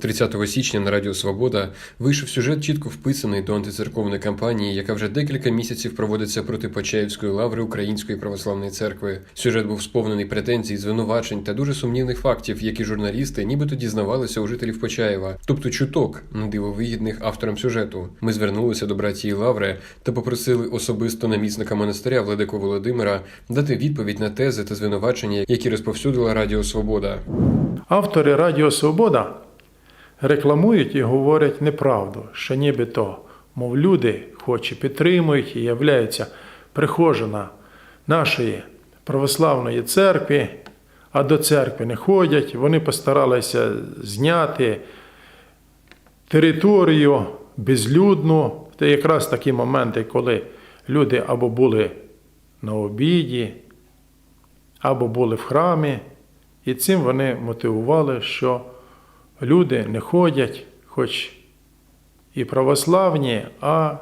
30 січня на Радіо Свобода вийшов сюжет, чітко вписаний до антицерковної кампанії, яка вже декілька місяців проводиться проти Почаївської лаври Української православної церкви. Сюжет був сповнений претензій, звинувачень та дуже сумнівних фактів, які журналісти нібито дізнавалися у жителів Почаєва, тобто чуток на диво вигідних авторам сюжету. Ми звернулися до братії Лаври та попросили особисто намісника монастиря Владику Володимира дати відповідь на тези та звинувачення, які розповсюдила Радіо Свобода. Автори Радіо Свобода рекламують і говорять неправду, що нібито, мов люди, хоч і підтримують і являються прихожана нашої православної церкви, а до церкви не ходять. Вони постаралися зняти територію безлюдну. Це якраз такі моменти, коли люди або були на обіді, або були в храмі. І цим вони мотивували, що люди не ходять, хоч і православні, а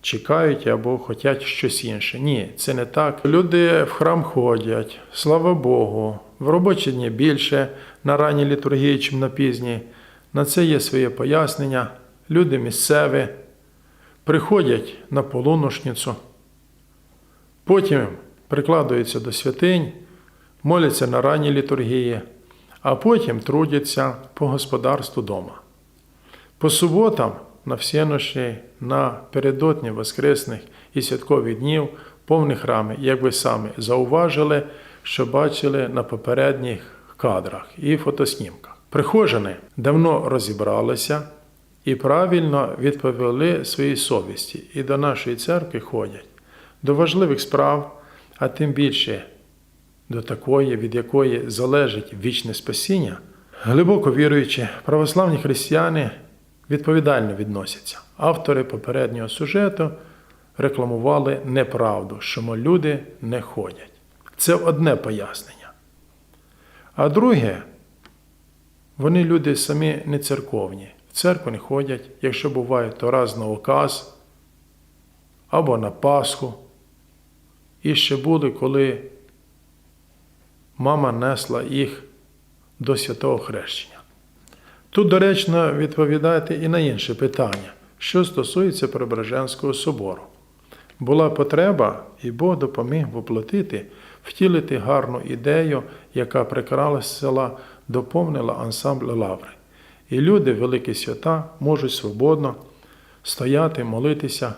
чекають або хочуть щось інше. Ні, це не так. Люди в храм ходять, слава Богу, в робочі дні більше на ранній літургії, чим на пізній. На це є своє пояснення. Люди місцеві приходять на полуношницю, потім прикладаються до святинь моляться на ранній літургії, а потім трудяться по господарству дома. По суботам на всенощі, напередодні Воскресних і святкових днів повні храми, як ви самі зауважили, що бачили на попередніх кадрах і фотоснімках. Прихожани давно розібралися і правильно відповіли своїй совісті і до нашої церкви ходять до важливих справ, а тим більше до такої, від якої залежить вічне спасіння, глибоко віруючі православні християни відповідально відносяться. Автори попереднього сюжету рекламували неправду, що люди не ходять. Це одне пояснення. А друге, вони люди самі не церковні. В церкву не ходять, якщо буває, то раз на оказ або на Пасху. І ще були, коли мама несла їх до святого хрещення. Тут доречно відповідати і на інше питання, що стосується Преображенського собору. Була потреба, і Бог допоміг воплотити, втілити гарну ідею, яка прикрасила, доповнила ансамбль лаври. І люди, великі свята, можуть свободно стояти, молитися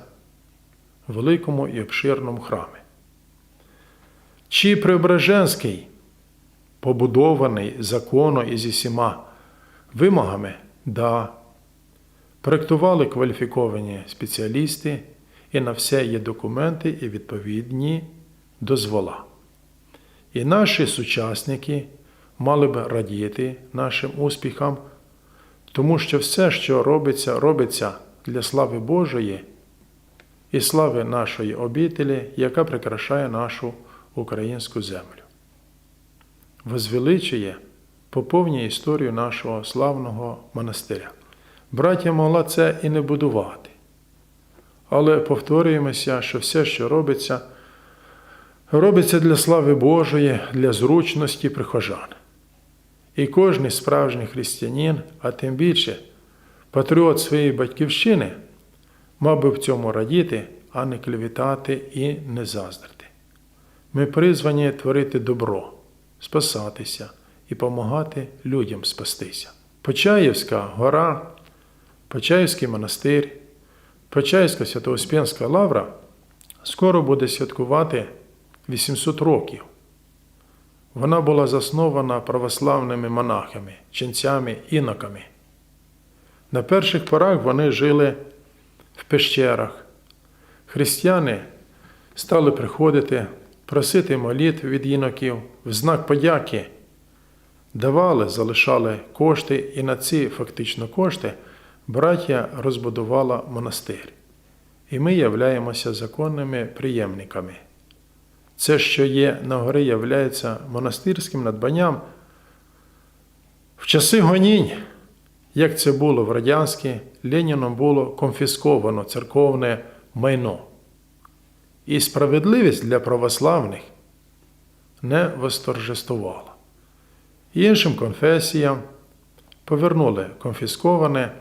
великому і обширному храмі. Чи Преображенський побудований законно і зі всіма вимогами, да. Проектували кваліфіковані спеціалісти, і на все є документи і відповідні дозвола. І наші сучасники мали б радіти нашим успіхам, тому що все, що робиться, робиться для слави Божої і слави нашої обителі, яка прикрашає нашу українську землю возвеличує, поповнює історію нашого славного монастиря. Браття могла це і не будувати. Але повторюємося, що все, що робиться, робиться для слави Божої, для зручності прихожан. І кожен справжній християнин, а тим більше патріот своєї батьківщини, мав би в цьому радіти, а не клевітати і не заздрити. Ми призвані творити добро спасатися і допомагати людям спастися. Почаївська гора, Почаївський монастир, Почаївська Святоуспенська лавра скоро буде святкувати 800 років. Вона була заснована православними монахами, ченцями, іноками. На перших порах вони жили в пещерах. Християни стали приходити просити молитв від іноків, в знак подяки давали, залишали кошти, і на ці фактично кошти браття розбудувала монастир. І ми являємося законними приємниками. Це, що є на горі, являється монастирським надбанням. В часи гонінь, як це було в радянській, Леніном було конфісковано церковне майно і справедливість для православних не восторжествувала. Іншим конфесіям повернули конфісковане,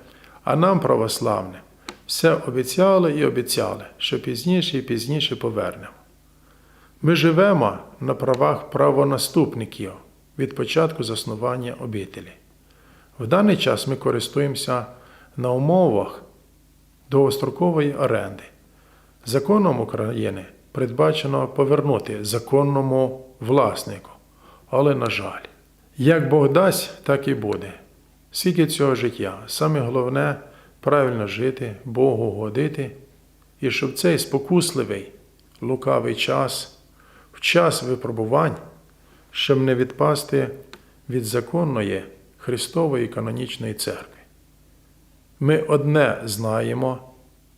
а нам, православним, все обіцяли і обіцяли, що пізніше і пізніше повернемо. Ми живемо на правах правонаступників від початку заснування обителі. В даний час ми користуємося на умовах довгострокової оренди. Законом України передбачено повернути законному власнику. Але, на жаль, як Бог дасть, так і буде. Скільки цього життя. Саме головне правильно жити, Богу годити, і щоб цей спокусливий, лукавий час, в час випробувань, щоб не відпасти від законної Христової канонічної церкви. Ми одне знаємо,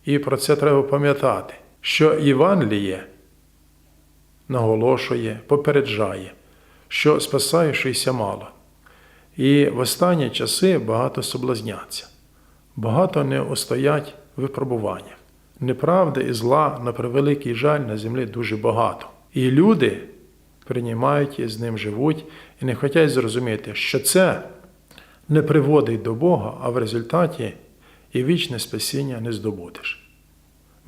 і про це треба пам'ятати, що Євангеліє наголошує, попереджає, що спасаючися мало. І в останні часи багато соблазняться, багато не устоять в випробуваннях. Неправди і зла, на превеликий жаль, на землі дуже багато. І люди приймають і з ним живуть, і не хочуть зрозуміти, що це не приводить до Бога, а в результаті і вічне спасіння не здобудеш.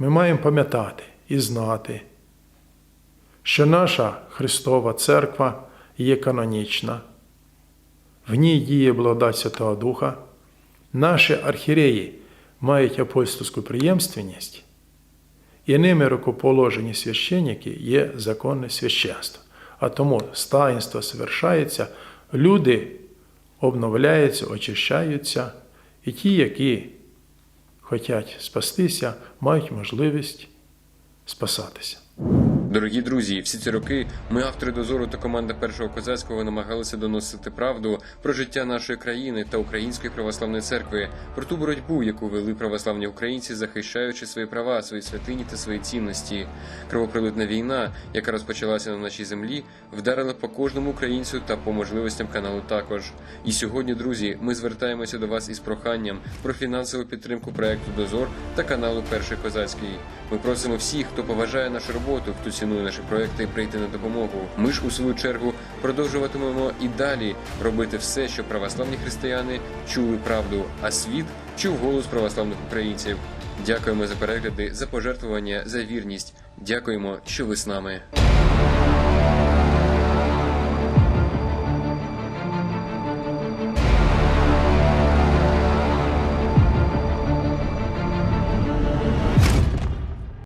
Ми маємо пам'ятати і знати, що наша Христова Церква є канонічна, в ній діє благодать Святого Духа, наші архіреї мають апостольську приємственність, і ними рукоположені священники є законне священство. А тому таїнство совершається, люди обновляються, очищаються, і ті, які хочуть спастися, мають можливість спасатися. Дорогі друзі, всі ці роки ми, автори дозору та команда першого козацького, намагалися доносити правду про життя нашої країни та Української православної церкви, про ту боротьбу, яку вели православні українці, захищаючи свої права, свої святині та свої цінності. Кровопролитна війна, яка розпочалася на нашій землі, вдарила по кожному українцю та по можливостям каналу також. І сьогодні, друзі, ми звертаємося до вас із проханням про фінансову підтримку проекту Дозор та каналу Перший Козацький. Ми просимо всіх, хто поважає нашу роботу, хто цінує наші проекти, прийти на допомогу. Ми ж у свою чергу продовжуватимемо і далі робити все, щоб православні християни чули правду, а світ чув голос православних українців. Дякуємо за перегляди, за пожертвування, за вірність. Дякуємо, що ви з нами.